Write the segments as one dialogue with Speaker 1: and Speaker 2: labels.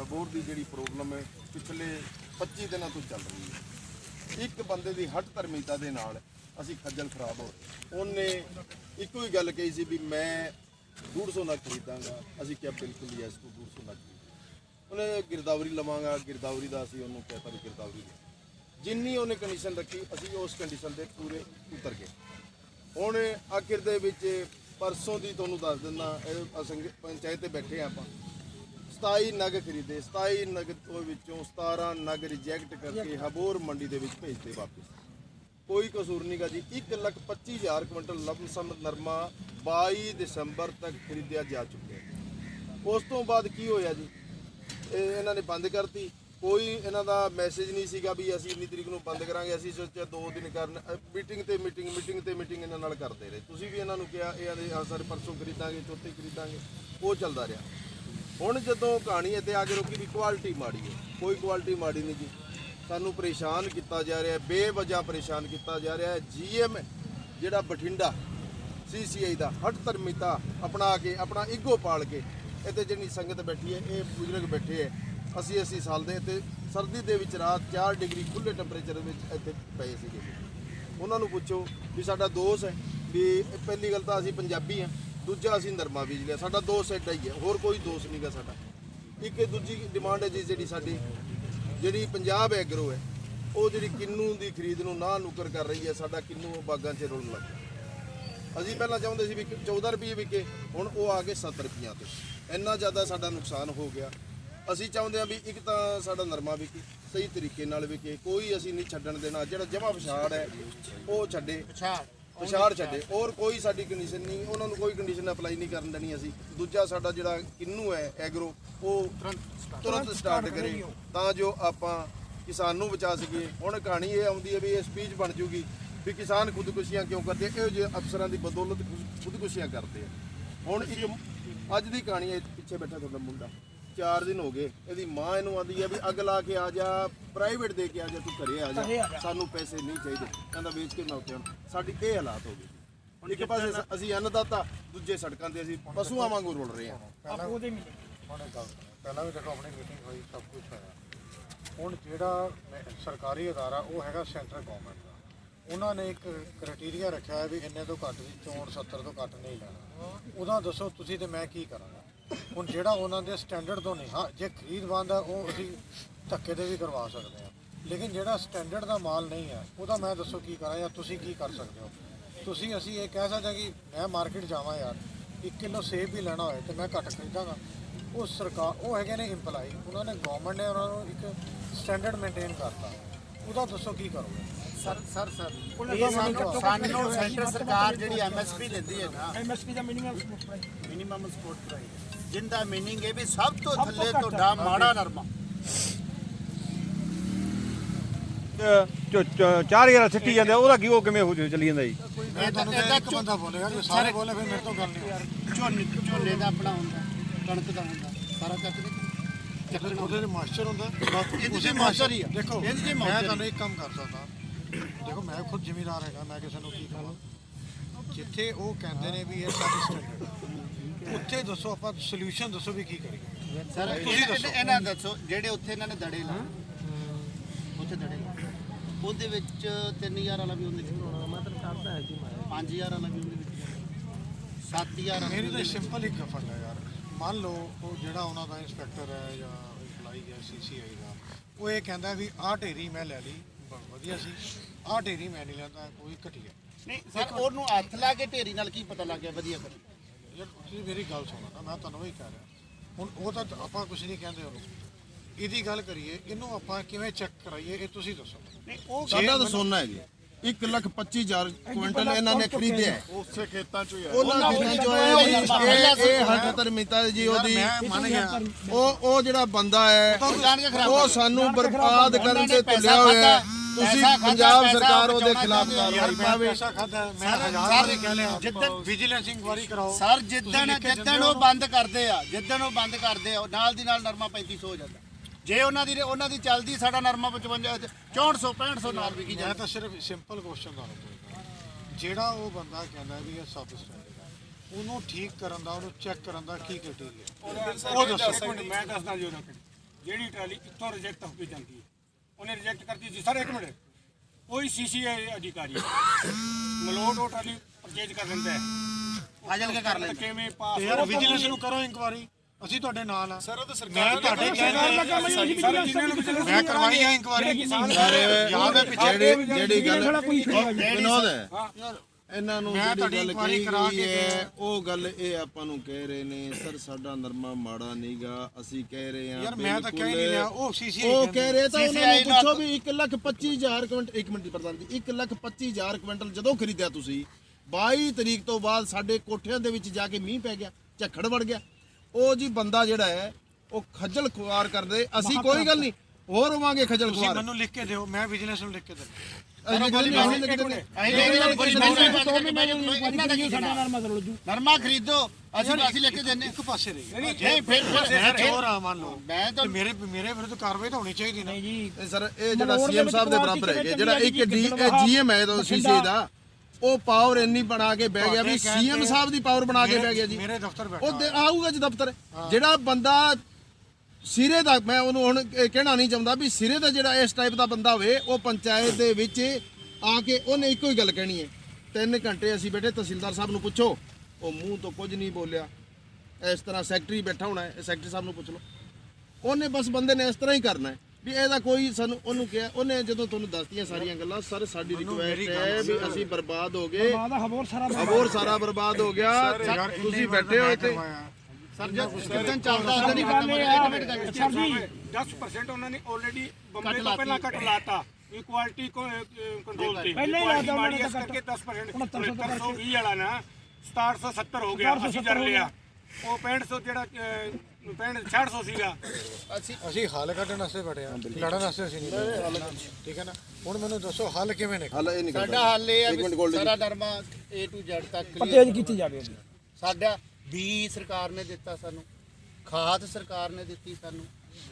Speaker 1: ਹਬੋਰ ਦੀ ਜਿਹੜੀ ਪ੍ਰੋਬਲਮ ਹੈ, ਪਿਛਲੇ 25 ਦਿਨਾਂ ਤੋਂ ਚੱਲ ਰਹੀ ਹੈ। ਇੱਕ ਬੰਦੇ ਦੀ ਹੱਟ ਧਰਮੀਤਾ ਦੇ ਨਾਲ ਅਸੀਂ ਖੱਜਲ ਖਰਾਬ ਹੋ ਰਹੇ ਉਹਨੇ ਇੱਕੋ ਹੀ ਗੱਲ ਕਹੀ ਸੀ ਵੀ ਮੈਂ 150 ਲੱਖ ਖਰੀਦਾਂਗਾ। ਅਸੀਂ ਕਿਹਾ ਬਿਲਕੁਲ ਯੈਸ, ਤੂੰ 150 ਲੱਖ ਖਰੀਦ। ਉਹਨੇ ਗਿਰਦਾਵਰੀ ਲਵਾਂਗਾ। ਗਿਰਦਾਵਰੀ ਦਾ ਅਸੀਂ ਉਹਨੂੰ ਕਹਿਤਾ ਵੀ ਗਿਰਦਾਵਰੀ ਦੇ। ਜਿੰਨੀ ਉਹਨੇ ਕੰਡੀਸ਼ਨ ਰੱਖੀ, ਅਸੀਂ ਉਸ ਕੰਡੀਸ਼ਨ ਤੇ ਪੂਰੇ ਉਤਰ ਗਏ। ਹੁਣ ਆਖਿਰ ਦੇ ਵਿੱਚ ਪਰਸੋਂ ਦੀ ਤੁਹਾਨੂੰ ਦੱਸ ਦਿੰਦਾ, ਇਹ ਅਸੀਂ ਪੰਚਾਇਤ ਤੇ ਬੈਠੇ ਹਾਂ ਆਪਾਂ। 27 ਨਗ ਖਰੀਦੇ 27 ਨਗ ਤੋਂ ਵਿੱਚੋਂ 17 ਨਗ ਰਿਜੈਕਟ ਕਰਕੇ ਹਬੋਰ ਮੰਡੀ ਦੇ ਵਿੱਚ ਭੇਜਦੇ ਵਾਪਸ। ਕੋਈ ਕਸੂਰ ਨਹੀਂਗਾ ਜੀ 1 ਲੱਖ 25 ਹਜ਼ਾਰ ਕੁਇੰਟਲ ਲੰਮਸਮ ਨਰਮਾ 22 ਦਸੰਬਰ ਤੱਕ ਖਰੀਦਿਆ ਜਾ ਚੁੱਕਿਆ ਉਸ ਤੋਂ ਬਾਅਦ ਕੀ ਹੋਇਆ ਜੀ? ਇਹ ਇਹਨਾਂ ਨੇ ਬੰਦ ਕਰਤੀ। ਕੋਈ ਇਹਨਾਂ ਦਾ ਮੈਸੇਜ ਨਹੀਂ ਸੀਗਾ ਵੀ ਅਸੀਂ ਇੰਨੀ ਤਰੀਕ ਨੂੰ ਬੰਦ ਕਰਾਂਗੇ ਅਸੀਂ ਸੋਚਿਆ ਦੋ ਦਿਨ ਕਰਨ ਮੀਟਿੰਗ ਤੇ ਮੀਟਿੰਗ ਮੀਟਿੰਗ ਤੇ ਮੀਟਿੰਗ ਇਹਨਾਂ ਨਾਲ ਕਰਦੇ ਰਹੇ। ਤੁਸੀਂ ਵੀ ਇਹਨਾਂ ਨੂੰ ਕਿਹਾ ਇਹ ਆਦੇ ਸਾਰੇ ਪਰਸੋਂ ਖਰੀਦਾਂਗੇ ਚੌਥੇ ਖਰੀਦਾਂਗੇ। ਉਹ ਚੱਲਦਾ ਰਿਹਾ। ਹੁਣ ਜਦੋਂ ਕਹਾਣੀ ਇੱਥੇ ਆ ਕੇ ਰੁਕੀ ਵੀ ਕੁਆਲਿਟੀ ਮਾੜੀ ਹੈ, ਕੋਈ ਕੁਆਲਿਟੀ ਮਾੜੀ ਨਹੀਂ ਜੀ। ਸਾਨੂੰ ਪਰੇਸ਼ਾਨ ਕੀਤਾ ਜਾ ਰਿਹਾ ਹੈ, ਬੇਵਜ੍ਹਾ ਪਰੇਸ਼ਾਨ ਕੀਤਾ ਜਾ ਰਿਹਾ ਹੈ। ਜੀਐਮ ਜਿਹੜਾ ਬਠਿੰਡਾ ਸੀਸੀਆਈ ਦਾ ਹਟ ਧਰਮਿਤਾ ਅਪਣਾ ਕੇ ਆਪਣਾ ਈਗੋ ਪਾਲ ਕੇ ਇੱਥੇ ਜਿਹੜੀ ਸੰਗਤ ਬੈਠੀ ਹੈ, ਇਹ ਬਜ਼ੁਰਗ ਬੈਠੇ ਹੈ। ਅਸੀਂ 80 ਸਾਲ ਦੇ ਤੇ ਸਰਦੀ ਦੇ ਵਿੱਚ ਰਾਤ 4 ਡਿਗਰੀ ਖੁੱਲੇ ਟੈਂਪਰੇਚਰ ਵਿੱਚ ਇੱਥੇ ਪਏ ਸੀਗੇ। ਉਹਨਾਂ ਨੂੰ ਪੁੱਛੋ ਵੀ ਸਾਡਾ ਦੋਸ ਹੈ ਵੀ ਪਹਿਲੀ ਗੱਲ ਤਾਂ ਅਸੀਂ ਪੰਜਾਬੀ ਹਾਂ। ਦੂਜਾ ਅਸੀਂ ਨਰਮਾ ਬੀਜ ਲਿਆ, ਸਾਡਾ ਦੋਸਤ ਐਡਾ ਹੀ ਹੈ, ਹੋਰ ਕੋਈ ਦੋਸਤ ਨਹੀਂਗਾ ਸਾਡਾ। ਇੱਕ ਇਹ ਦੂਜੀ ਡਿਮਾਂਡ ਹੈ ਜੀ ਜਿਹੜੀ ਸਾਡੀ, ਜਿਹੜੀ ਪੰਜਾਬ ਐਗਰੋ ਹੈ, ਉਹ ਜਿਹੜੀ ਕਿੰਨੂ ਦੀ ਖਰੀਦ ਨੂੰ ਨਾ ਨੁਕਰ ਕਰ ਰਹੀ ਹੈ, ਸਾਡਾ ਕਿੰਨੂ ਬਾਗਾਂ 'ਚ ਰੁਲਣ ਲੱਗ ਗਿਆ ਅਸੀਂ ਪਹਿਲਾਂ ਚਾਹੁੰਦੇ ਸੀ ਵੀ ਕਿ 14 ਰੁਪਏ ਵਿਕੇ, ਹੁਣ ਉਹ ਆ ਗਏ 7 ਰੁਪਈਆਂ ਤੇ। ਇੰਨਾ ਜ਼ਿਆਦਾ ਸਾਡਾ ਨੁਕਸਾਨ ਹੋ ਗਿਆ। ਅਸੀਂ ਚਾਹੁੰਦੇ ਹਾਂ ਵੀ ਇੱਕ ਤਾਂ ਸਾਡਾ ਨਰਮਾ ਵਿਕੇ, ਸਹੀ ਤਰੀਕੇ ਨਾਲ ਵਿਕੇ, ਕੋਈ ਅਸੀਂ ਨਹੀਂ ਛੱਡਣ ਦੇਣਾ, ਜਿਹੜਾ ਜਮਾ ਵਿਛਾੜ ਹੈ, ਉਹ ਛੱਡੇ। ਵਿਛਾੜ ਛੱਡੇ। ਔਰ ਕੋਈ ਸਾਡੀ ਕੰਡੀਸ਼ਨ ਨਹੀਂ ਉਹਨਾਂ ਨੂੰ ਕੋਈ ਕੰਡੀਸ਼ਨ ਅਪਲਾਈ ਨਹੀਂ ਕਰਨ ਦੇਣੀ ਅਸੀਂ। ਦੂਜਾ ਸਾਡਾ ਜਿਹੜਾ ਕਿੰਨੂ ਹੈ ਐਗਰੋ ਉਹ ਤੁਰੰਤ ਸਟਾਰਟ ਕਰੇ ਤਾਂ ਜੋ ਆਪਾਂ ਕਿਸਾਨ ਨੂੰ ਬਚਾ ਸਕੀਏ। ਹੁਣ ਕਹਾਣੀ ਇਹ ਆਉਂਦੀ ਹੈ ਵੀ ਇਹ ਸਪੀਚ ਬਣ ਜੂਗੀ ਵੀ ਕਿਸਾਨ ਖੁਦਕੁਸ਼ੀਆਂ ਕਿਉਂ ਕਰਦੇ? ਇਹੋ ਜਿਹੇ ਅਫਸਰਾਂ ਦੀ ਬਦੌਲਤ ਖੁਦ- ਖੁਦਕੁਸ਼ੀਆਂ ਕਰਦੇ ਆ। ਹੁਣ ਇੱਕ ਅੱਜ ਦੀ ਕਹਾਣੀ ਹੈ ਪਿੱਛੇ ਬੈਠਾ ਤੁਹਾਡਾ ਮੁੰਡਾ। 4 ਦਿਨ ਹੋ ਗਏ ਇਹਦੀ ਮਾਂ ਇਹਨੂੰ ਆਂਦੀ ਹੈ ਵੀ ਅੱਗ ਲਾ ਕੇ ਆ ਜਾ ਪ੍ਰਾਈਵੇਟ ਦੇ ਕੇ ਆ ਜਾ ਤੂੰ ਘਰੇ ਆ ਜਾ ਸਾਨੂੰ ਪੈਸੇ ਨਹੀਂ ਚਾਹੀਦੇ। ਕਹਿੰਦਾ ਵੇਚ ਕੇ ਨੌਕੇ ਹੁਣ ਸਾਡੀ ਇਹ ਹਾਲਾਤ ਹੋ ਗਏ ਹੁਣ ਇੱਕ ਪਾਸੇ ਸ- ਅਸੀਂ ਅੰਨਦਾਤਾ ਦੂਜੇ ਸੜਕਾਂ ਤੇ ਅਸੀਂ ਪਸ਼ੂਆਂ ਵਾਂਗੂ ਰੁਲ ਰਹੇ ਹਾਂ।
Speaker 2: ਹੁਣ ਇੱਕ ਗੱਲ ਸੁਣੋ। ਪਹਿਲਾਂ ਵੀ ਦੇਖੋ ਆਪਣੀ ਮੀਟਿੰਗ ਹੋਈ ਸਭ ਕੁਝ ਹੋਇਆ। ਹੁਣ ਜਿਹੜਾ ਮੈਂ- ਸਰਕਾਰੀ ਅਦਾਰਾ ਉਹ ਹੈਗਾ ਸੈਂਟਰ ਗਵਰਨਮੈਂਟ ਦਾ। ਉਹਨਾਂ ਨੇ ਇੱਕ ਕ੍ਰਾਈਟੇਰੀਆ ਰੱਖਿਆ ਹੈ ਵੀ ਇੰਨੇ ਤੋਂ ਘੱਟ ਦੀ ਚੋਣ 70 ਤੋਂ ਘੱਟ ਨਹੀਂ ਲੈਣਾ। ਉਹਦਾ ਦੱਸੋ ਤੁਸੀਂ ਤੇ ਮੈਂ ਕੀ ਕਰਾਂਗਾ? ਹੁਣ ਜਿਹੜਾ ਉਹਨਾਂ ਦੇ ਸਟੈਂਡਰਡ ਤੋਂ ਨਹੀਂ ਹਾਂ ਜੇ ਖਰੀਦ ਬੰਦ ਹੈ ਉਹ ਅਸੀਂ ਧੱਕੇ ਦੇ ਵੀ ਕਰਵਾ ਸਕਦੇ ਹਾਂ। ਲੇਕਿਨ ਜਿਹੜਾ ਸਟੈਂਡਰਡ ਦਾ ਮਾਲ ਨਹੀਂ ਹੈ ਉਹਦਾ ਮੈਂ ਦੱਸੋ ਕੀ ਕਰਾਂ ਜਾਂ ਤੁਸੀਂ ਕੀ ਕਰ ਸਕਦੇ ਹੋ? ਤੁਸੀਂ ਅਸੀਂ ਇਹ ਕਹਿ ਸਕਦੇ ਹਾਂ ਕਿ ਮੈਂ ਮਾਰਕੀਟ ਜਾਵਾਂ ਯਾਰ 1 ਕਿਲੋ ਸੇਬ ਵੀ ਲੈਣਾ ਹੋਏ ਤੇ ਮੈਂ ਘੱਟ ਖਰੀਦਾਂਗਾ। ਉਹ ਸਰਕਾਰ ਉਹ ਹੈਗੇ ਨੇ EMPLOYE ਉਹਨਾਂ ਨੇ ਗਵਰਨਮੈਂਟ ਨੇ ਉਹਨਾਂ ਨੂੰ ਇੱਕ ਸਟੈਂਡਰਡ ਮੇਨਟੇਨ ਕਰਤਾ। ਉਹਦਾ ਦੱਸੋ ਕੀ ਕਰੋਗੇ?
Speaker 3: ਸਰ ਸਰ ਸਰ ਇਹ ਸਾਨੂੰ ਸਾਨੂੰ ਸੈਂਟਰ ਸਰਕਾਰ ਜਿਹੜੀ ਐਮਐਸਪੀ ਦਿੰਦੀ ਹੈ ਨਾ
Speaker 4: ਐਮਐਸਪੀ ਦਾ minimum support price
Speaker 3: minimum support price ਜਿੰਦਾ ਮੀਨਿੰਗ ਇਹ ਵੀ ਸਭ ਤੋਂ ਥੱਲੇ ਤੋਂ ਡਾ ਮਾੜਾ ਨਰਮਾ।
Speaker 5: 4000 ਸਿੱਟੀ ਜਾਂਦੇ ਆ, ਉਹਦਾ ਕੀ ਉਹ ਕਿਵੇਂ ਹੋ ਚੱਲੀ ਜਾਂਦਾ ਜੀ?
Speaker 2: ਮੈਂ ਤੁਹਾਨੂੰ ਇੱਕ ਬੰਦਾ ਬੋਲੇਗਾ ਜੇ ਸਾਰੇ ਬੋਲੇ ਫਿਰ ਮੇਰੇ ਤੋਂ ਗੱਲ ਨਹੀਂ ਹੋਣੀ
Speaker 3: ਝੋਨੇ ਝੋਨੇ ਦਾ ਆਪਣਾ ਹੁੰਦਾ ਕਣਕ ਦਾ ਹੁੰਦਾ ਸਾਰਾ ਚੱਕ ਦੇ
Speaker 2: ਚੱਕਰ ਉਹਦੇ ਮਾਸਟਰ ਹੁੰਦਾ।
Speaker 3: ਇਹਦੇ ਚ
Speaker 2: ਉਸੇ
Speaker 3: ਮਾਸਟਰ ਹੀ ਆ।
Speaker 2: ਦੇਖੋ
Speaker 3: ਇਹਦੇ ਚ
Speaker 2: ਮੈਂ
Speaker 3: ਮਾਸਟਰ ਹੀ।
Speaker 2: ਤੁਹਾਨੂੰ ਇੱਕ ਕੰਮ ਕਰ ਸਕਦਾ। ਦੇਖੋ ਮੈਂ ਖੁਦ ਜ਼ਿਮੀਦਾਰ ਹੈਗਾ ਮੈਂ ਕਿਸੇ ਨੂੰ ਕੀ ਕਹਾਂ। ਜਿੱਥੇ ਉਹ ਕਹਿੰਦੇ ਨੇ ਵੀ ਇਹ ਸਾਡੀ ਸਟੈਂਡਰਡ ਉੱਥੇ ਦੱਸੋ ਆਪਾਂ ਸੋਲੂਸ਼ਨ ਦੱਸੋ ਵੀ ਕੀ ਕਰੀਏ।
Speaker 3: ਸਰ
Speaker 2: ਤੁਸੀਂ ਦੱਸੋ।
Speaker 3: ਇਹਨਾਂ- ਦੱਸੋ ਜਿਹੜੇ ਉੱਥੇ ਇਹਨਾਂ ਨੇ ਦੜੇ ਲਾ ਉੱਥੇ ਦੜੇ ਲਾ। ਉਹਦੇ ਵਿੱਚ 3000 ਵਾਲਾ ਵੀ ਉਹਦੇ ਵਿੱਚ ਮਤਲਬ ਕਰਦਾ ਹੈ ਜੀ 5000 ਵਾਲਾ ਵੀ ਉਹਦੇ ਵਿੱਚ 7000 ਵਾਲਾ
Speaker 2: ਮੇਰੀ ਤਾਂ। ਸਿੰਪਲ ਇੱਕ ਫੰਡ ਹੈ ਯਾਰ। ਮੰਨ ਲਓ ਉਹ ਜਿਹੜਾ ਉਹਨਾਂ ਦਾ ਇੰਸਪੈਕਟਰ ਹੈ ਜਾਂ EMPLOYE ਹੈ ਸੀਸੀਆਈ ਦਾ ਉਹ ਇਹ ਕਹਿੰਦਾ ਵੀ ਆਹ ਢੇਰੀ ਮੈਂ ਲੈ ਲਈ ਬ- ਵਧੀਆ ਸੀ। ਆਹ ਢੇਰੀ ਮੈਂ ਨਹੀਂ ਲੈਂਦਾ ਕੋਈ ਘਟੀਆ।
Speaker 3: ਨਹੀਂ ਸਰ ਉਹਨੂੰ ਹੱਥ ਲਾ ਕੇ ਢੇਰੀ ਨਾਲ ਕੀ ਪਤਾ ਲੱਗ ਗਿਆ ਵਧੀਆ ਕਰੀ।
Speaker 2: ਯਾਰ ਤੁਸੀਂ ਮੇਰੀ ਗੱਲ ਸੁਣੋ ਨਾ ਮੈਂ ਤੁਹਾਨੂੰ ਇਹ ਕਹਿ ਰਿਹਾ। ਹੁਣ ਉਹ ਤਾਂ ਆਪਾਂ ਕੁਝ ਨਹੀਂ ਕਹਿੰਦੇ ਉਹਨੂੰ। ਇਹਦੀ ਗੱਲ ਕਰੀਏ ਇਹਨੂੰ ਆਪਾਂ ਕਿਵੇਂ ਚੈੱਕ ਕਰਾਈਏ ਇਹ ਤੁਸੀਂ ਦੱਸੋ।
Speaker 3: ਨਹੀਂ ਉਹ
Speaker 1: ਸਾਡਾ ਤਾਂ ਸੋਨਾ ਹੈ ਜੀ। 1 ਲੱਖ 25 ਹਜ਼ਾਰ ਕੁਇੰਟਲ ਇਹਨਾਂ ਨੇ ਖਰੀਦਿਆ ਹੈ।
Speaker 2: ਉਸੇ ਖੇਤਾਂ ਚੋਂ ਯਾਰ
Speaker 1: ਉਹਨਾਂ ਖੇਤਾਂ ਚੋਂ ਇਹ ਜੀ, ਇਹ ਇਹ ਹੱਟ ਧਰਮਿਤਾ ਜੀ ਉਹਦੀ ਉਹ ਉਹ ਜਿਹੜਾ ਬੰਦਾ ਹੈ ਉਹ ਸਾਨੂੰ ਬਰਬਾਦ ਕਰਨ ਤੇ ਤੁਲਿਆ ਹੋਇਆ ਹੈ। ਤੁਸੀਂ ਪੰਜਾਬ ਸਰਕਾਰ ਉਹਦੇ ਖਿਲਾਫ ਕਾਰਵਾਈ
Speaker 2: ਮੈਂ
Speaker 1: ਪਾਵੇ
Speaker 2: ਪੈਸਾ ਖਾਦਾ ਮੈਂ
Speaker 3: ਸਰ,
Speaker 2: ਹਜ਼ਾਰ
Speaker 3: ਸਰ,
Speaker 2: ਵਾਰੀ ਕਹਿ ਲਿਆ
Speaker 3: ਜਿੱਦਣ-
Speaker 2: ਵਿਜੀਲੈਂਸ ਇਨਕੁਆਰੀ ਕਰਾਓ
Speaker 3: ਸਰ ਜਿੱਦਣ ਜਿੱਦਣ ਉਹ। ਬੰਦ ਕਰਦੇ ਆ ਜਿੱਦਣ ਉਹ ਬੰਦ ਕਰਦੇ ਆ ਨਾਲ ਦੀ ਨਾਲ ਨਰਮਾ 3500 ਹੋ ਜਾਂਦਾ। ਜੇ ਉਹਨਾਂ ਦੀ ਉਹਨਾਂ ਦੀ ਚੱਲਦੀ ਸਾਡਾ ਨਰਮਾ 55 6400 6500 ਨਾਲ ਵਿਕੀ
Speaker 2: ਮੈਂ
Speaker 3: ਜਾਂਦਾ।
Speaker 2: ਤਾਂ ਸਿਰਫ ਸਿੰਪਲ ਕੁਐਸਚਨ ਤੁਹਾਨੂੰ ਪੁੱਛਦਾ ਜਿਹੜਾ ਉਹ ਬੰਦਾ ਕਹਿੰਦਾ ਵੀ ਇਹ ਸਬ ਸਟੈਂਡਰਡ ਹੈ ਉਹਨੂੰ ਠੀਕ ਕਰਨ ਦਾ ਉਹਨੂੰ ਚੈੱਕ ਕਰਨ ਦਾ ਕੀ ਕ੍ਰਾਈਟੇਰੀਆ ਉਹ ਦੱਸੋ।
Speaker 4: ਮੈਂ ਦੱਸਦਾ ਜੀ ਉਹਦਾ
Speaker 6: ਜਿਹੜੀ ਟਰਾਲੀ ਇੱਥੋਂ ਰਿਜੈਕਟ ਹੋ ਕੇ ਜਾਂਦੀ ਹੈ ਉਹਨੇ ਰਿਜੈਕਟ ਕਰਤੀ ਸੀ। ਸਰ ਇੱਕ ਮਿੰਟ। ਕੋਈ ਸੀਸੀਆਈ ਅਧਿਕਾਰੀ ਮਲੋਟ ਉਹ ਟਰਾਲੀ ਪਰਚੇਜ ਕਰ ਲੈਂਦਾ ਹੈ।
Speaker 3: ਫਾਜ਼ਲ ਕੇ ਕਰ ਲੈਂਦਾ।
Speaker 6: ਕਿਵੇਂ ਪਾਸ
Speaker 2: ਯਾਰ ਵਿਜੀਲੈਂਸ ਨੂੰ ਕਰੋ ਇਨਕੁਆਰੀ ਅਸੀਂ ਤੁਹਾਡੇ ਨਾਲ ਆ
Speaker 6: ਸਰ ਉਹ ਤਾਂ
Speaker 2: ਮੈਂ
Speaker 6: ਸਰਕਾਰ
Speaker 2: ਤੁਹਾਡੇ ਕਹਿੰਦੇ
Speaker 6: ਸਰ ਜਿਨ੍ਹਾਂ ਨੂੰ ਵਿਜੀਲੈਂਸ
Speaker 2: ਮੈਂ ਕਰਵਾਈ ਆ ਇਨਕੁਆਰੀ
Speaker 1: ਯਾਦ ਹੈ ਜਿਹੜੀ ਜਿਹੜੀ ਗੱਲ ਵਿਨੋਦ ਹੈ। ਇਹਨਾਂ ਨੂੰ
Speaker 2: ਮੈਂ ਤੁਹਾਡੀ
Speaker 1: ਕਹੀ
Speaker 2: ਕਰਾ ਕੇ ਗਿਆ।
Speaker 1: ਉਹ ਗੱਲ ਇਹ ਆਪਾਂ ਨੂੰ ਕਹਿ ਰਹੇ ਨੇ ਸਰ ਸਾਡਾ ਨਰਮਾ ਮਾੜਾ ਨਹੀਂਗਾ। ਅਸੀਂ ਕਹਿ ਰਹੇ ਹਾਂ
Speaker 2: ਯਾਰ ਮੈਂ ਤਾਂ ਕਹਿ ਨਹੀਂ ਰਿਹਾ ਉਹ ਸੀਸੀ
Speaker 1: ਉਹ ਕਹਿ ਰਹੇ ਤਾਂ ਉਹਨਾਂ ਨੂੰ ਪੁੱਛੋ ਵੀ 1 ਲੱਖ 25000 ਕੁਇੰਟਲ 1 ਮਿੰਟ ਪ੍ਰਧਾਨ ਜੀ 1 ਲੱਖ 25000 ਕੁਇੰਟਲ ਜਦੋਂ ਖਰੀਦਿਆ ਤੁਸੀਂ 22 ਤਰੀਕ ਤੋਂ ਬਾਅਦ ਸਾਡੇ ਕੋਠਿਆਂ ਦੇ ਵਿੱਚ ਜਾ ਕੇ ਮੀਂਹ ਪੈ ਗਿਆ ਝੱਖੜ ਵੜ ਗਿਆ। ਉਹ ਜੀ ਬੰਦਾ ਜਿਹੜਾ ਹੈ ਉਹ ਖੱਜਲ ਖੁਆਰ ਕਰਦੇ ਅਸੀਂ ਕੋਈ ਗੱਲ ਨਹੀਂ ਹੋਰ ਹੋਵਾਂਗੇ ਖੱਜਲ
Speaker 2: ਤੁਸੀਂ
Speaker 1: ਖੁਆਰ।
Speaker 2: ਮੈਨੂੰ ਲਿਖ ਕੇ ਦਿਓ ਮੈਂ ਵਿਜੀਲੈਂਸ ਨੂੰ ਲਿਖ ਕੇ ਦਿੰਦਾ।
Speaker 1: ਅਸੀਂ ਕਹਿੰਦੇ ਨਹੀਂ, ਅਸੀਂ ਲਿਖ ਦਿੰਦੇ।
Speaker 3: ਨਰਮਾ ਖਰੀਦੋ। ਅਸੀਂ ਅਸੀਂ ਲੈ ਕੇ ਦਿੰਨੇ
Speaker 2: ਇੱਕ ਪਾਸੇ ਰਹੀ।
Speaker 3: ਨਹੀਂ ਫਿਰ
Speaker 2: ਮੈਂ ਚੋਰ ਆ ਮੰਨ ਲਓ।
Speaker 3: ਮੈਂ
Speaker 2: ਤੇ
Speaker 3: ਤਾਂ
Speaker 2: ਮੇਰੇ ਮੇਰੇ ਵਿਰੁੱਧ ਕਾਰਵਾਈ ਤਾਂ ਹੋਣੀ ਚਾਹੀਦੀ ਨਾ।
Speaker 1: ਇਹ ਸਰ ਇਹ ਜਿਹੜਾ ਸੀਐਮ ਸਾਹਿਬ ਦੇ ਬਰਾਬਰ ਹੈਗੇ ਜਿਹੜਾ ਇੱਕ ਡੀ ਜੀਐਮ ਹੈ ਤਾਂ ਸੀਸੀ ਦਾ ਉਹ ਪਾਵਰ ਇੰਨੀ ਬਣਾ ਕੇ ਬਹਿ ਗਿਆ ਵੀ ਸੀਐਮ ਸਾਹਿਬ ਦੀ ਪਾਵਰ ਬਣਾ ਕੇ ਬਹਿ ਗਿਆ ਜੀ।
Speaker 2: ਮੇਰੇ ਦਫ਼ਤਰ
Speaker 1: ਉਹ
Speaker 2: ਬੈਠਾ
Speaker 1: ਦੇ- ਆਊਗਾ ਜੀ ਦਫ਼ਤਰ। ਜਿਹੜਾ ਬੰਦਾ ਸਿਰੇ ਦਾ ਮੈਂ ਉਹਨੂੰ ਹੁਣ ਇਹ ਕਹਿਣਾ ਨਹੀਂ ਚਾਹੁੰਦਾ ਵੀ ਸਿਰੇ ਦਾ ਜਿਹੜਾ ਇਸ ਟਾਈਪ ਦਾ ਬੰਦਾ ਹੋਵੇ ਉਹ ਪੰਚਾਇਤ ਦੇ ਵਿੱਚ ਆ ਕੇ ਉਹਨੇ ਇੱਕੋ ਹੀ ਗੱਲ ਕਹਿਣੀ ਹੈ। ਤਿੰਨ ਘੰਟੇ ਅਸੀਂ ਬੈਠੇ ਤਹਿਸੀਲਦਾਰ ਸਾਹਿਬ ਨੂੰ ਪੁੱਛੋ ਉਹ ਮੂੰਹ ਤੋਂ ਕੁਝ ਨਹੀਂ ਬੋਲਿਆ। ਇਸ ਤਰ੍ਹਾਂ ਸੈਕਟਰੀ ਬੈਠਾ ਹੋਣਾ ਹੈ ਸੈਕਟਰੀ ਸਾਹਿਬ ਨੂੰ ਪੁੱਛ ਲਓ। ਉਹਨੇ ਬਸ ਬੰਦੇ ਨੇ ਇਸ ਤਰ੍ਹਾਂ ਹੀ ਕਰਨਾ ਹੈ ਵੀ ਇਹਦਾ ਕੋਈ ਸਾਨੂੰ ਉਹਨੂੰ ਕਿਹਾ ਉਹਨੇ ਜਦੋਂ ਤੁਹਾਨੂੰ ਦੱਸਤੀਆਂ ਸਾਰੀਆਂ ਗੱਲਾਂ ਸਰ ਸਾਡੀ ਰਿਕੁਐਸਟ ਹੈ ਵੀ ਅਸੀਂ ਬਰਬਾਦ ਹੋ ਗਏ।
Speaker 4: ਹਬੋਰ
Speaker 1: ਸਾਰਾ ਬਰਬਾਦ। ਹੋ ਗਿਆ। ਤੁਸੀਂ ਬੈਠੇ ਹੋ ਇੱਥੇ।
Speaker 3: ਸਰ ਜਦ ਕਿਦਾਂ ਚੱਲਦਾ ਉਹਦਾ ਨਹੀਂ ਖਤਮ ਹੋਇਆ ਇੱਕ ਮਿੰਟ ਗੱਲ
Speaker 6: ਸਰ ਜੀ 10% ਉਹਨਾਂ ਨੇ ਆਲਰੇਡੀ ਬੰਬੇ ਤੋਂ ਪਹਿਲਾਂ ਕੱਟ ਲਾਤਾ। ਇਹ ਕੁਆਲਿਟੀ ਕੰਟਰੋਲ ਤੇ।
Speaker 4: ਪਹਿਲਾਂ ਹੀ ਲਾਤਾ ਉਹਨਾਂ ਨੇ
Speaker 6: BDS
Speaker 4: ਤਾਂ ਕੱਟ।
Speaker 6: ਕਰਕੇ 10%
Speaker 4: 69
Speaker 6: 6920 ਵਾਲਾ ਨਾ 6770 ਹੋ ਗਿਆ ਅਸੀਂ ਕਰ ਲਿਆ। ਉਹ 6500 ਜਿਹੜਾ ਅਹ, 65 6600 ਸੀਗਾ।
Speaker 2: ਅਸੀਂ ਹੱਲ ਕੱਢਣ ਵਾਸਤੇ ਬੈਠੇ ਆ। ਲੜਨ ਵਾਸਤੇ ਅਸੀਂ ਨਹੀਂ ਬੈਠੇ। ਠੀਕ ਹੈ ਨਾ? ਹੁਣ ਮੈਨੂੰ ਦੱਸੋ ਹੱਲ ਕਿਵੇਂ ਨੇ
Speaker 1: ਹਾਲ ਇਹ ਨਹੀਂ
Speaker 3: ਸਾਡਾ ਹੱਲ ਇਹ ਹੈ
Speaker 1: ਇੱਕ ਮਿੰਟ
Speaker 3: ਵੀ
Speaker 1: ਗੋਲਡੀ ਜੀ।
Speaker 3: ਸਾਰਾ ਨਰਮਾ A to Z ਤੱਕ clear
Speaker 4: ਪਰਚੇਜ ਕੀਤੀ ਜਾਵੇ। ਉਹਦੀ
Speaker 3: ਸਾਡਾ ਬੀ ਸਰਕਾਰ ਨੇ ਦਿੱਤਾ ਸਾਨੂੰ ਖਾਦ ਸਰਕਾਰ ਨੇ ਦਿੱਤੀ ਸਾਨੂੰ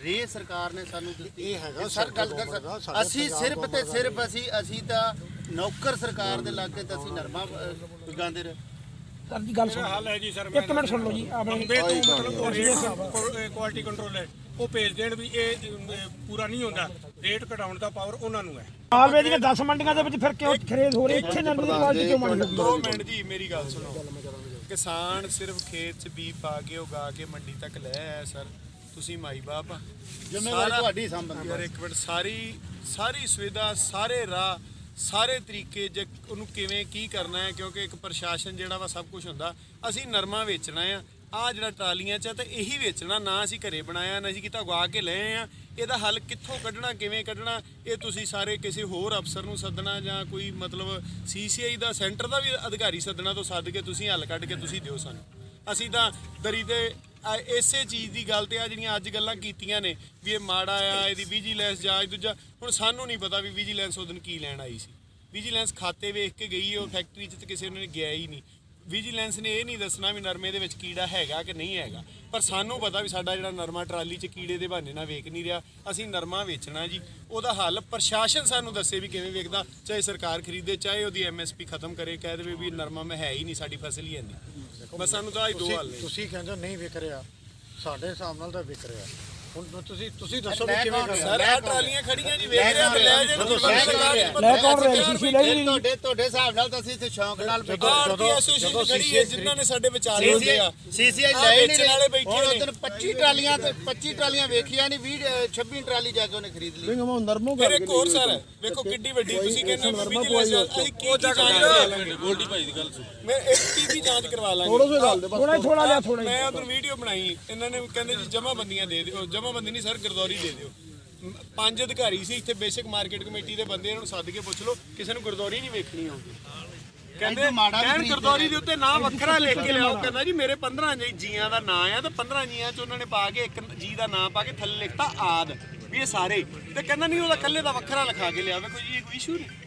Speaker 3: ਰੇ ਸਰਕਾਰ ਨੇ ਸਾਨੂੰ ਦਿੱਤੀ।
Speaker 2: ਇਹ ਹੈਗਾ
Speaker 3: ਸਰ ਗੱਲ ਕਰ
Speaker 2: ਦਾ,
Speaker 3: ਅਸੀਂ ਸਿਰਫ ਤੇ ਸਿਰਫ ਅਸੀਂ ਅਸੀਂ ਤਾਂ ਨੌਕਰ ਸਰਕਾਰ ਦੇ ਲਾਗੇ ਤੇ ਅਸੀਂ ਨਰਮਾ ਉਗਾਉਂਦੇ ਰਹੇ।
Speaker 4: ਸਰ ਜੀ ਗੱਲ ਸੁਣ।
Speaker 6: ਹਾਲ ਹੈ ਜੀ ਸਰ
Speaker 4: ਇੱਕ ਮਿੰਟ ਸੁਣ ਲਓ ਜੀ ਆਪਣੇ
Speaker 6: ਮਤਲਬ ਕੁਆਲਿਟੀ ਕੰਟਰੋਲ ਹੈ। ਉਹ ਭੇਜ ਦੇਣ ਵੀ ਇਹ ਪੂਰਾ ਨਹੀਂ ਹੁੰਦਾ। ਰੇਟ ਘਟਾਉਣ ਦਾ ਪਾਵਰ ਉਹਨਾਂ ਨੂੰ ਹੈ।
Speaker 4: ਮਾਲਵੇ ਦੀਆਂ 10 ਮੰਡੀਆਂ ਦੇ ਵਿੱਚ ਫਿਰ ਕਿਉਂ ਖਰੇਦ ਹੋ ਰਹੀ ਇੱਥੇ ਨਰਮੇ ਦੀ ਕੁਆਲਿਟੀ ਕਿਉਂ ਗਈ
Speaker 7: ਦੋ ਮਿੰਟ ਜੀ ਮੇਰੀ ਗੱਲ ਸੁਣੋ। ਕਿਸਾਨ ਸਿਰਫ ਖੇਤ 'ਚ ਬੀ ਪਾ ਕੇ ਉਗਾ ਕੇ ਮੰਡੀ ਤੱਕ ਲੈ ਆਇਆ ਸਰ। ਤੁਸੀਂ ਮਾਈ ਬਾਪ ਆ।
Speaker 3: ਜ਼ਿੰਮੇਵਾਰੀ
Speaker 7: ਸਾਰਾ-
Speaker 3: ਤੁਹਾਡੀ ਸੰਬੰਧ
Speaker 7: ਯਾਰ ਇੱਕ ਮਿੰਟ ਸਾਰੀ ਸਾਰੀ ਸੁਵਿਧਾ ਸਾਰੇ ਰਾਹ ਸਾਰੇ ਤਰੀਕੇ ਜੇ ਉਹਨੂੰ ਕਿਵੇਂ ਕੀ ਕਰਨਾ ਹੈ ਕਿਉਂਕਿ ਇੱਕ ਪ੍ਰਸ਼ਾਸਨ ਜਿਹੜਾ ਵਾ ਸਭ ਕੁਝ ਹੁੰਦਾ ਅਸੀਂ ਨਰਮਾ ਵੇਚਣਾ ਆ। ਆ ਜਿਹੜਾ ਟਰਾਲੀਆਂ 'ਚ ਆ ਤਾਂ ਇਹੀ ਵੇਚਣਾ ਨਾ ਅਸੀਂ ਘਰੇ ਬਣਾਇਆ ਨਾ ਅਸੀਂ ਕਿਤਾ ਉਗਾ ਕੇ ਲਏ ਆ। ਇਹਦਾ ਹੱਲ ਕਿੱਥੋਂ ਕੱਢਣਾ, ਕਿਵੇਂ ਕੱਢਣਾ, ਇਹ ਤੁਸੀਂ ਸਾਰੇ ਕਿਸੇ ਹੋਰ ਅਫਸਰ ਨੂੰ ਸੱਦਣਾ ਜਾਂ ਕੋਈ ਮਤਲਬ ਸੀਸੀਆਈ ਦਾ ਸੈਂਟਰ ਦਾ ਵੀ ਅਧਿਕਾਰੀ ਸੱਦਣਾ ਤੋਂ ਸੱਦ ਕੇ ਤੁਸੀਂ ਹੱਲ ਕੱਢ ਕੇ ਤੁਸੀਂ ਦਿਓ ਸਾਨੂੰ। ਅਸੀਂ ਤਾਂ ਦਰੀ ਤੇ ਆ, ਇਸੇ ਚੀਜ਼ ਦੀ ਗੱਲ ਤੇ ਆ ਜਿਹੜੀਆਂ ਅੱਜ ਗੱਲਾਂ ਕੀਤੀਆਂ ਨੇ, ਵੀ ਇਹ ਮਾੜਾ ਆ, ਇਹਦੀ ਵਿਜੀਲੈਂਸ ਜਾਂਚ ਦੂਜਾ, ਹੁਣ ਸਾਨੂੰ ਨਹੀਂ ਪਤਾ ਵੀ ਵਿਜੀਲੈਂਸ ਉਹਦਨ ਕੀ ਲੈਣ ਆਈ ਸੀ। ਵਿਜੀਲੈਂਸ ਖਾਤੇ ਵੇਖ ਕੇ ਗਈ, ਉਹ ਫੈਕਟਰੀ 'ਚ ਤੇ ਕਿਸੇ ਨੇ ਗਿਆ ਹੀ ਨਹੀਂ। ਵਿਜੀਲੈਂਸ ਨੇ ਇਹ ਨਹੀਂ ਦੱਸਣਾ ਵੀ ਨਰਮੇ ਦੇ ਵਿੱਚ ਕੀੜਾ ਹੈਗਾ ਕਿ ਨਹੀਂ ਹੈਗਾ। ਪਰ ਸਾਨੂੰ ਪਤਾ ਵੀ ਸਾਡਾ ਜਿਹੜਾ ਨਰਮਾ ਟਰਾਲੀ 'ਚ ਕੀੜੇ ਦੇ ਬਹਾਨੇ ਨਾਲ ਵੇਖ ਨਹੀਂ ਰਿਹਾ। ਅਸੀਂ ਨਰਮਾ ਵੇਚਣਾ ਜੀ। ਉਹਦਾ ਹੱਲ ਪ੍ਰਸ਼ਾਸਨ ਸਾਨੂੰ ਦੱਸੇ ਵੀ ਕਿਵੇਂ ਵੇਖਦਾ। ਚਾਹੇ ਸਰਕਾਰ ਖਰੀਦੇ ਚਾਹੇ ਉਹਦੀ ਐਮਐਸਪੀ ਖਤਮ ਕਰੇ ਕਹਿ ਦੇਵੇ ਵੀ ਨਰਮਾ ਮੈਂ ਹੈ ਹੀ ਨਹੀਂ ਸਾਡੀ ਫਸਲ ਹੀ ਨਹੀਂ। ਬਸ ਸਾਨੂੰ ਤਾਂ ਇਹ ਦੋ ਹੱਲ ਨੇ।
Speaker 2: ਤੁਸੀਂ ਕਹਿੰਦੇ ਨਹੀਂ ਵਿਕ ਰਿਹਾ। ਸਾਡੇ ਹਿਸਾਬ ਨਾਲ ਤਾਂ ਵਿਕ ਰਿਹਾ। ਹੁਣ ਤੁਸੀਂ ਤੁਸੀਂ ਦੱਸੋ ਵੀ ਕਿਵੇਂ ਕਰਨਾ
Speaker 7: ਟਰਾਲੀਆਂ ਖੜੀਆਂ ਜੀ ਵੇਖ ਰਿਹਾ ਤੇ ਲੈ ਜੇ
Speaker 4: ਲੈ ਕੌਣ ਰਿਹਾ? ਸੀਸੀ ਲੈ ਲਈ
Speaker 3: ਤੁਹਾਡੇ ਤੁਹਾਡੇ ਹਿਸਾਬ ਨਾਲ ਤਾਂ ਅਸੀਂ ਇੱਥੇ ਸ਼ੌਂਕ ਨਾਲ ਬੈਠੇ
Speaker 2: ਜਦੋਂ-
Speaker 7: ਜਦੋਂ ਐਸੋਸੀਏਸ਼ਨ ਖੜੀ ਹੈ ਜਿਨ੍ਹਾਂ ਨੇ ਸਾਡੇ ਵਿਚਾਰੇ ਹੁੰਦੇ ਆ।
Speaker 3: ਸੀਸੀਆਈ
Speaker 7: ਆਹ
Speaker 3: ਲੈ ਹੀ ਨਹੀਂ
Speaker 7: ਵੇਚਣ ਵਾਲੇ ਬੈਠੇ
Speaker 3: ਹੁਣ
Speaker 7: ਨੇ।
Speaker 3: ਉਧਰ 25 ਟਰਾਲੀਆਂ ਤੇ 25 ਟਰਾਲੀਆਂ ਵੇਖੀਆਂ ਨਹੀਂ 20 26 ਟਰਾਲੀ ਜਾ ਕੇ ਉਹਨੇ ਖਰੀਦ ਲਈ।
Speaker 1: ਬਿੰਗਮ ਨਰਮੋ
Speaker 7: ਫਿਰ ਇੱਕ ਹੋਰ ਸਰ ਵੇਖੋ ਕਿੱਡੀ ਵੱਡੀ ਤੁਸੀਂ ਕਹਿੰਦੇ ਹੋ ਵੀ ਵਿਜੀਲੈਂਸ ਅਸੀਂ ਕੀ ਕੀ ਜਾਂਚ ਗੋਲਡੀ ਭਾਈ ਦੀ ਗੱਲ ਸੁਣ। ਮੈਂ ਇੱਕ ਕੀ ਕੀ ਜਾਂਚ ਕਰਵਾ ਲਾਂਗੇ।
Speaker 1: ਥੋੜਾ ਜਿਹਾ ਗੱਲ ਦੇ ਬਸ
Speaker 4: ਥੋੜਾ ਹੀ ਥੋੜਾ ਲਿਆ ਥੋੜਾ ਹੀ
Speaker 7: ਮੈਂ ਉਧਰ ਵੀਡੀਓ ਬਣਾਈ। ਇਹਨਾਂ ਨੇ ਕਹਿੰਦੇ ਜੀ ਜਮਾਬੰਦੀਆਂ ਦੇ ਦਿਓ ਜਮਾਬੰਦੀ ਨਹੀਂ ਸਰ ਗਰਦੌਰੀ ਦੇ ਦਿਓ। ਪੰਜ ਅਧਿਕਾਰੀ ਸੀ ਇੱਥੇ ਬੇਸਿਕ ਮਾਰਕੀਟ ਕਮੇਟੀ ਦੇ ਬੰਦੇ ਇਹਨਾਂ ਨੂੰ ਸੱਦ ਕੇ ਪੁੱਛ ਲਓ ਕਿਸੇ ਨੂੰ ਗਰਦੌਰੀ ਨਹੀਂ ਵੇਖਣੀ ਆਉਂਦੀ। ਕਹਿੰਦੇ ਕਹਿਣ ਗਰਦੌਰੀ ਦੇ ਉੱਤੇ ਨਾਂ ਵੱਖਰਾ ਲਿਖ ਕੇ ਲਿਆਓ ਕਹਿੰਦਾ ਜੀ ਮੇਰੇ 15 ਜੀ ਜੀਆਂ ਦਾ ਨਾਂ ਆ ਤੇ 15 ਜੀਆਂ ਚ ਉਹਨਾਂ ਨੇ ਪਾ ਕੇ ਇੱਕ ਜੀ ਦਾ ਨਾਂ ਪਾ ਕੇ ਥੱਲੇ ਲਿਖਤਾ ਆਦ ਵੀ ਇਹ ਸਾਰੇ। ਤੇ ਕਹਿੰਦਾ ਨਹੀਂ ਉਹਦਾ ਕੱਲੇ ਦਾ ਵੱਖਰਾ ਲਿਖਾ ਕੇ ਲਿਆਵੇ ਕੋਈ ਇਹ ਕੋਈ ਇਸ਼ੂ ਨਹੀਂ।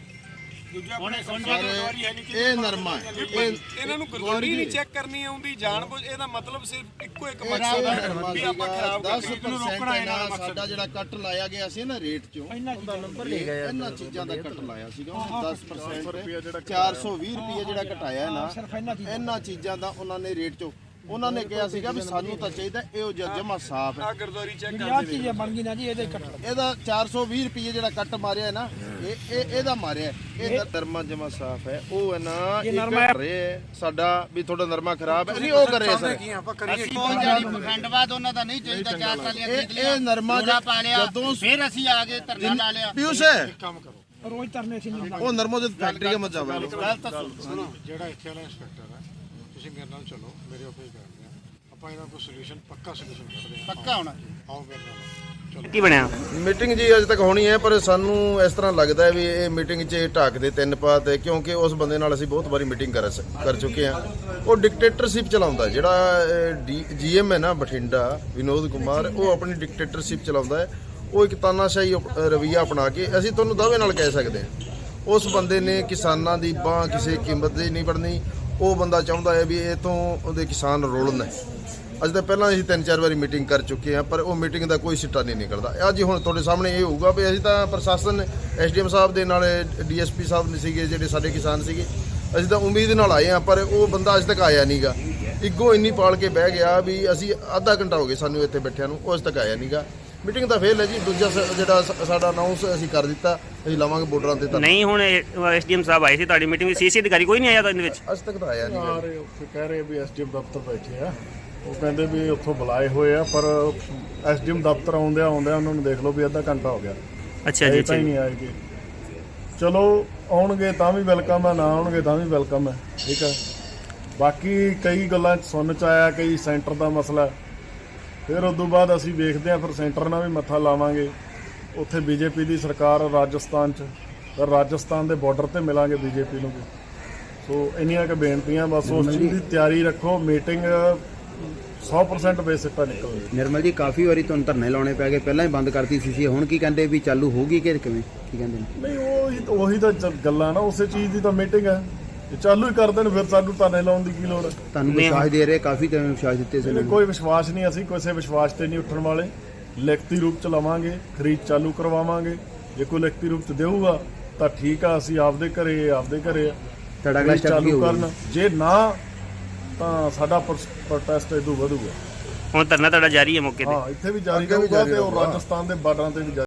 Speaker 6: ਦੂਜਾ ਆਪਣੇ ਸੰਸਾਰ ਦੀ ਹੈ ਨਹੀਂ ਕਿ
Speaker 1: ਇਹ ਨਰਮਾ ਹੈ। ਇਹ
Speaker 7: ਇਹਨਾਂ ਨੂੰ ਗਰਦੌਰੀ ਨਹੀਂ ਚੈੱਕ ਕਰਨੀ ਆਉਂਦੀ ਜਾਣਬੁੱਝ ਇਹਦਾ ਮਤਲਬ ਸਿਰਫ ਇੱਕੋ ਇੱਕ ਮਕਸਦ ਹੈ ਵੀ ਆਪਾਂ ਖਰਾਬ ਕਰ
Speaker 1: 10% ਇਹਨਾਂ ਸਾਡਾ ਜਿਹੜਾ ਕੱਟ ਲਾਇਆ ਗਿਆ ਸੀ ਨਾ ਰੇਟ ਚੋਂ ਉਹਦਾ ਨੰਬਰ ਲੈ ਗਿਆ ਇਹਨਾਂ ਚੀਜ਼ਾਂ ਦਾ ਕੱਟ ਲਾਇਆ ਸੀਗਾ। ਉਹਨੇ 10% 420 ਰੁਪਏ ਜਿਹੜਾ ਘਟਾਇਆ ਨਾ
Speaker 4: ਸਿਰਫ ਇਹਨਾਂ ਚੀਜ਼ਾਂ
Speaker 1: ਇਹਨਾਂ ਚੀਜ਼ਾਂ ਦਾ ਉਹਨਾਂ ਨੇ ਰੇਟ ਚੋਂ ਉਹਨਾਂ ਨੇ ਕਿਹਾ ਸੀਗਾ ਵੀ ਸਾਨੂੰ ਤਾਂ ਚਾਹੀਦਾ ਇਹ ਉਹ ਜਮਾ ਸਾਫ਼ ਹੈ।
Speaker 7: ਆ ਗਰਦੌਰੀ ਚੈੱਕ
Speaker 4: ਜਿਹੜੀ ਆਹ ਚੀਜ਼ ਬਣ ਗਈ ਨਾ ਜੀ ਇਹਦੇ ਕੱਟ।
Speaker 1: ਇਹਦਾ 420 ਰੁਪਏ ਜਿਹੜਾ ਕੱਟ ਮਾਰਿਆ ਹੈ ਨਾ ਇਹ ਇਹ ਇਹਦਾ ਮਾਰਿਆ। ਇਹ ਨਰਮਾ ਜਮਾ ਸਾਫ਼ ਹੈ। ਉਹ ਹੈ ਨਾ
Speaker 4: ਇਹ
Speaker 1: ਇੱਕ। ਰੇ ਸਾਡਾ ਵੀ ਤੁਹਾਡਾ ਨਰਮਾ ਖਰਾਬ ਹੈ। ਨਹੀਂ ਉਹ ਕਰ ਰਹੇ ਸਰ।
Speaker 3: ਅਸੀਂ ਉਹ ਜਿਹੜੀ ਪਖੰਡਵਾਦ ਉਹਨਾਂ ਦਾ ਨਹੀਂ ਚਾਹੀਦਾ ਚਾਰ
Speaker 1: ਇਹ-
Speaker 3: ਖਰੀਦ ਲਿਆ
Speaker 1: ਇਹ ਨਰਮਾ
Speaker 3: ਰੌਲਾ ਪਾ ਲਿਆ
Speaker 1: ਜਦੋਂ-
Speaker 3: ਫਿਰ ਅਸੀਂ ਆ ਗਏ ਧਰਨਾ ਲਾ ਲਿਆ।
Speaker 1: ਪਿਊਸ਼
Speaker 2: ਕੰਮ ਕਰੋ।
Speaker 4: ਰੋਜ਼ ਤਰਨੇ ਸੀ ਨਹੀਂ
Speaker 1: ਉਹ ਨਰਮੋ ਦੇ ਫੈਕਟਰੀ ਦਾ ਮਤ ਜਾਵੇ
Speaker 3: ਗੱਲ ਤਾਂ ਸੁਣੋ।
Speaker 2: ਜਿਹੜਾ ਇੱਥੇ ਵਾਲਾ ਇੰਸਪੈਕਟਰ ਹੈ ਤੁਸੀਂ ਮੇਰੇ ਨਾਲ ਚਲੋ ਮੇਰੇ ਆਫਿਸ ਕਰਦੇ ਆ। ਆਪਾਂ ਇਹਦਾ ਕੋਈ ਸੋਲੂਸ਼ਨ ਪੱਕਾ ਸੋਲੂਸ਼ਨ ਕੱਢਦੇ ਆ।
Speaker 3: ਪੱਕਾ ਹੋਣਾ।
Speaker 2: ਆਓ ਮੇਰੇ ਨਾਲ। ਚਲੋ।
Speaker 8: ਕੀ ਬਣਿਆ?
Speaker 1: ਮੀਟਿੰਗ ਜੀ ਅੱਜ ਤੱਕ ਹੋਣੀ ਹੈ ਪਰ ਸਾਨੂੰ ਇਸ ਤਰ੍ਹਾਂ ਲੱਗਦਾ ਹੈ ਵੀ ਇਹ ਮੀਟਿੰਗ 'ਚ ਢਾਕ ਦੇ ਤਿੰਨ ਪਾਤ ਹੈ ਕਿਉਂਕਿ ਉਸ ਬੰਦੇ ਨਾਲ ਅਸੀਂ ਬਹੁਤ ਵਾਰੀ ਮੀਟਿੰਗ ਕਰ ਕਰ ਚੁੱਕੇ ਹਾਂ। ਉਹ ਡਿਕਟੇਟਰਸ਼ਿਪ ਚਲਾਉਂਦਾ ਜਿਹੜਾ ਜੀਐਮ ਹੈ ਨਾ ਬਠਿੰਡਾ ਵਿਨੋਦ ਕੁਮਾਰ ਉਹ ਆਪਣੀ ਡਿਕਟੇਟਰਸ਼ਿਪ ਚਲਾਉਂਦਾ ਹੈ। ਉਹ ਇੱਕ ਤਾਨਾਸ਼ਾਹੀ ਰਵੱਈਆ ਅਪਣਾ ਕੇ ਅਸੀਂ ਤੁਹਾਨੂੰ ਦਾਅਵੇ ਨਾਲ ਕਹਿ ਸਕਦੇ ਹਾਂ। ਉਸ ਬੰਦੇ ਨੇ ਕਿਸਾਨਾਂ ਦੀ ਬਾਹ ਕਿਸੇ ਕੀਮਤ ਦੀ ਨਹੀਂ ਪੜਨੀ ਉਹ ਬੰਦਾ ਚਾਹੁੰਦਾ ਹੈ ਵੀ ਇਹ ਤੋਂ ਉਹਦੇ ਕਿਸਾਨ ਰੋਲਣ। ਹੈ ਅੱਜ ਤਾਂ ਪਹਿਲਾਂ ਅਸੀਂ ਤਿੰਨ ਚਾਰ ਵਾਰੀ ਮੀਟਿੰਗ ਕਰ ਚੁੱਕੇ ਹਾਂ, ਪਰ ਉਹ ਮੀਟਿੰਗ ਦਾ ਕੋਈ ਸਿੱਟਾ ਨਹੀਂ ਨਿਕਲਦਾ। ਅੱਜ ਹੁਣ ਤੁਹਾਡੇ ਸਾਹਮਣੇ ਇਹ ਹੋਊਗਾ ਵੀ ਅਸੀਂ ਤਾਂ ਪ੍ਰਸ਼ਾਸਨ, ਐਸਡੀਐਮ ਸਾਹਿਬ ਦੇ ਨਾਲ, ਡੀਐਸਪੀ ਸਾਹਿਬ ਨੇ ਸੀਗੇ, ਜਿਹੜੇ ਸਾਡੇ ਕਿਸਾਨ ਸੀਗੇ। ਅਸੀਂ ਤਾਂ ਉਮੀਦ ਨਾਲ ਆਏ ਹਾਂ, ਪਰ ਉਹ ਬੰਦਾ ਅੱਜ ਤੱਕ ਆਇਆ ਨਹੀਂਗਾ ਇੱਗੋ ਇੰਨੀ ਪਾਲ ਕੇ ਬਹਿ ਗਿਆ ਵੀ ਅਸੀਂ ਅੱਧਾ ਘੰਟਾ ਹੋ ਗਿਆ ਸਾਨੂੰ ਇੱਥੇ ਬੈਠਿਆਂ ਨੂੰ, ਉਹ ਅਜੇ ਤੱਕ ਆਇਆ ਨਹੀਂਗਾ ਮੀਟਿੰਗ ਤਾਂ ਫੇਲ ਹੈ ਜੀ ਦੂਜਾ ਸ- ਜਿਹੜਾ ਸ- ਸਾਡਾ ਅਨਾਉਂਸ ਅਸੀਂ ਕਰ ਦਿੱਤਾ ਅਸੀਂ ਲਾਵਾਂਗੇ ਬਾਰਡਰਾਂ ਤੇ ਤਾਂ
Speaker 8: ਨਹੀਂ ਹੁਣ ਐਸਡੀਐਮ ਸਾਹਿਬ ਆਏ ਸੀ ਤੁਹਾਡੀ ਮੀਟਿੰਗ ਵਿੱਚ ਸੀਸੀ ਅਧਿਕਾਰੀ ਕੋਈ ਨਹੀਂ ਆਇਆ ਤਾਂ ਇਹਦੇ ਵਿੱਚ?
Speaker 1: ਅਜੇ ਤੱਕ ਤਾਂ ਆਇਆ ਨਹੀਂਗਾ
Speaker 9: ਆ ਰਹੇ ਉੱਥੇ ਕਹਿ ਰਹੇ ਵੀ ਐਸਡੀਐਮ ਦਫ਼ਤਰ ਬੈਠੇ ਆ। ਉਹ ਕਹਿੰਦੇ ਵੀ ਉੱਥੋਂ ਬੁਲਾਏ ਹੋਏ ਆ ਪਰ ਐਸਡੀਐਮ ਦਫ਼ਤਰ ਆਉਂਦਿਆਂ ਆਉਂਦਿਆਂ ਉਹਨਾਂ ਨੂੰ ਦੇਖ ਲਓ ਵੀ ਅੱਧਾ ਘੰਟਾ ਹੋ ਗਿਆ।
Speaker 8: ਅੱਛਾ ਜੀ ਅੱਛਾ
Speaker 9: ਤਾਂ ਹੀ
Speaker 8: ਜੀ।
Speaker 9: ਨਹੀਂ ਆਏਗੇ ਚਲੋ ਆਉਣਗੇ ਤਾਂ ਵੀ ਵੈਲਕਮ ਹੈ ਨਾ ਆਉਣਗੇ ਤਾਂ ਵੀ ਵੈਲਕਮ ਹੈ ਠੀਕ ਹੈ। ਬਾਕੀ ਕਈ ਗੱਲਾਂ 'ਚ ਸੁਣਨ ਚ ਆਇਆ ਕਈ ਸੈਂਟਰ ਦਾ ਮਸਲਾ ਹੈ। ਫਿਰ ਉਸ ਤੋਂ ਬਾਅਦ ਅਸੀਂ ਵੇਖਦੇ ਹਾਂ ਫਿਰ ਸੈਂਟਰ ਨਾਲ ਵੀ ਮੱਥਾ ਲਾਵਾਂਗੇ। ਉੱਥੇ ਬੀਜੇਪੀ ਦੀ ਸਰਕਾਰ ਰਾਜਸਥਾਨ 'ਚ ਫਿਰ ਰਾਜਸਥਾਨ ਦੇ ਬਾਰਡਰ ਤੇ ਮਿਲਾਂਗੇ ਬੀਜੇਪੀ ਨੂੰ ਵੀ। ਸੋ ਇੰਨੀਆਂ ਕੁ ਬੇਨਤੀਆਂ ਬਸ ਉਸ ਚੀਜ਼ ਦੀ ਤਿਆਰੀ ਰੱਖੋ ਮੀਟਿੰਗ 100% ਬੇਸਿੱਟਾ ਨਿਕਲੇਗੀ
Speaker 10: ਨਿਰਮਲ ਜੀ ਕਾਫੀ ਵਾਰੀ ਤੁਹਾਨੂੰ ਧਰਨੇ ਲਾਉਣੇ ਪੈ ਗਏ ਪਹਿਲਾਂ ਹੀ ਬੰਦ ਕਰਤੀ ਸੀ ਹੁਣ ਕੀ ਕਹਿੰਦੇ ਵੀ ਚਾਲੂ ਹੋਗੀ ਕਿ ਕਿਵੇਂ? ਕੀ ਕਹਿੰਦੇ ਨੇ?
Speaker 9: ਨਹੀਂ ਉਹੀ ਉਹੀ ਤਾਂ ਗੱਲਾਂ ਨਾ ਉਸੇ ਚੀਜ਼ ਦੀ ਤਾਂ ਮੀਟਿੰਗ ਹੈ। ਜੇ ਚਾਲੂ ਹੀ ਕਰ ਦੇਣ ਫਿਰ ਸਾਨੂੰ ਧਰਨੇ ਲਾਉਣ ਦੀ ਕੀ ਲੋੜ ਹੈ?
Speaker 10: ਤੁਹਾਨੂੰ ਵਿਸ਼ਵਾਸ ਦੇ ਰਹੇ ਕਾਫੀ ਤੇ ਵਿਸ਼ਵਾਸ ਦਿੱਤੇ ਸੀ
Speaker 9: ਇਹਨੇ ਕੋਈ ਵਿਸ਼ਵਾਸ ਨਹੀਂ ਅਸੀਂ ਕਿਸੇ ਵਿਸ਼ਵਾਸ ਤੇ ਨਹੀਂ ਉੱਠਣ ਵਾਲੇ। ਲਿਖਤੀ ਰੂਪ ਚ ਲਵਾਂਗੇ ਖਰੀਦ ਚਾਲੂ ਕਰਵਾਵਾਂਗੇ। ਜੇ ਕੋਈ ਲਿਖਤੀ ਰੂਪ ਚ ਦੇਊਗਾ ਤਾਂ ਠੀਕ ਆ ਅਸੀਂ ਆਪਦੇ ਘਰੇ ਆਪਦੇ ਘਰੇ ਆ।
Speaker 10: ਤੁਹਾਡਾ ਅਗਲਾ
Speaker 9: ਖਰੀਦ
Speaker 10: step ਕੀ ਹੋਊਗਾ?
Speaker 9: ਕਰਨ। ਜੇ ਨਾ ਤਾਂ ਸਾਡਾ ਪ੍ਰੋਟੈਸਟ ਇਦੋਂ ਵਧੂਗਾ।
Speaker 8: ਹੁਣ ਧਰਨਾ ਤੁਹਾਡਾ ਜਾਰੀ ਹੈ ਮੌਕੇ ਤੇ।
Speaker 9: ਹਾਂ ਇੱਥੇ ਵੀ ਜਾਰੀ
Speaker 1: ਅੱਗੇ ਵੀ
Speaker 9: ਰਹੂਗਾ
Speaker 1: ਜਾਰੀ
Speaker 9: ਤੇ ਉਹ
Speaker 1: ਰਹੂਗਾ।
Speaker 9: ਰਾਜਸਥਾਨ ਦੇ ਬਾਰਡਰਾਂ ਤੇ ਵੀ ਜਾਰੀ